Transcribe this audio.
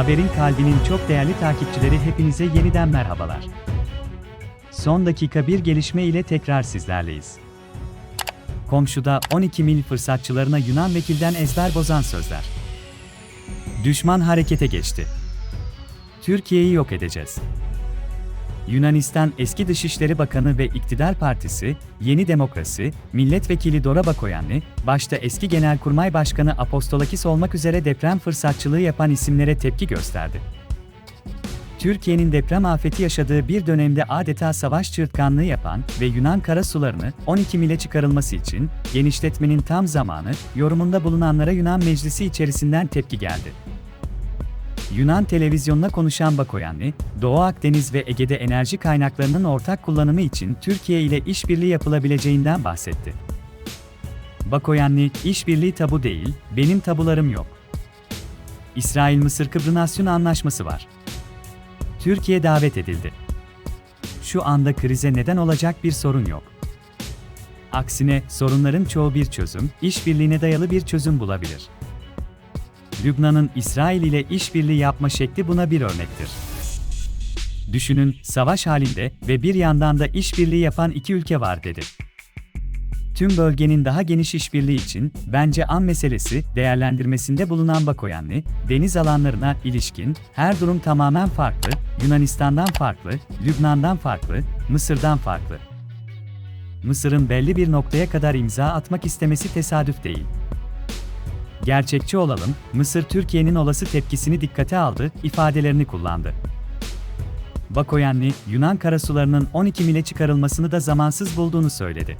Haberin kalbinin çok değerli takipçileri hepinize yeniden merhabalar. Son dakika bir gelişme ile tekrar sizlerleyiz. Komşuda 12 mil fırsatçılarına Yunan vekilden ezber bozan sözler. Düşman harekete geçti. Türkiye'yi yok edeceğiz. Yunanistan eski Dışişleri Bakanı ve İktidar Partisi, Yeni Demokrasi, Milletvekili Dora Bakoyanlı, başta eski Genelkurmay Başkanı Apostolakis olmak üzere deprem fırsatçılığı yapan isimlere tepki gösterdi. Türkiye'nin deprem afeti yaşadığı bir dönemde adeta savaş çığırtkanlığı yapan ve Yunan karasularını 12 mile çıkarılması için genişletmenin tam zamanı yorumunda bulunanlara Yunan Meclisi içerisinden tepki geldi. Yunan televizyonuna konuşan Bakoyanlı, Doğu Akdeniz ve Ege'de enerji kaynaklarının ortak kullanımı için Türkiye ile işbirliği yapılabileceğinden bahsetti. Bakoyanlı, işbirliği tabu değil, benim tabularım yok. İsrail-Mısır Kıbrınasyon Anlaşması var. Türkiye davet edildi. Şu anda krize neden olacak bir sorun yok. Aksine sorunların çoğu bir çözüm, işbirliğine dayalı bir çözüm bulabilir. Lübnan'ın İsrail ile işbirliği yapma şekli buna bir örnektir. Düşünün, savaş halinde ve bir yandan da işbirliği yapan iki ülke var dedi. Tüm bölgenin daha geniş işbirliği için bence an meselesi değerlendirmesinde bulunan Bakoyanlı, deniz alanlarına ilişkin her durum tamamen farklı, Yunanistan'dan farklı, Lübnan'dan farklı, Mısır'dan farklı. Mısır'ın belli bir noktaya kadar imza atmak istemesi tesadüf değil. Gerçekçi olalım, Mısır Türkiye'nin olası tepkisini dikkate aldı, ifadelerini kullandı. Bakoyanlı, Yunan karasularının 12 mile çıkarılmasını da zamansız bulduğunu söyledi.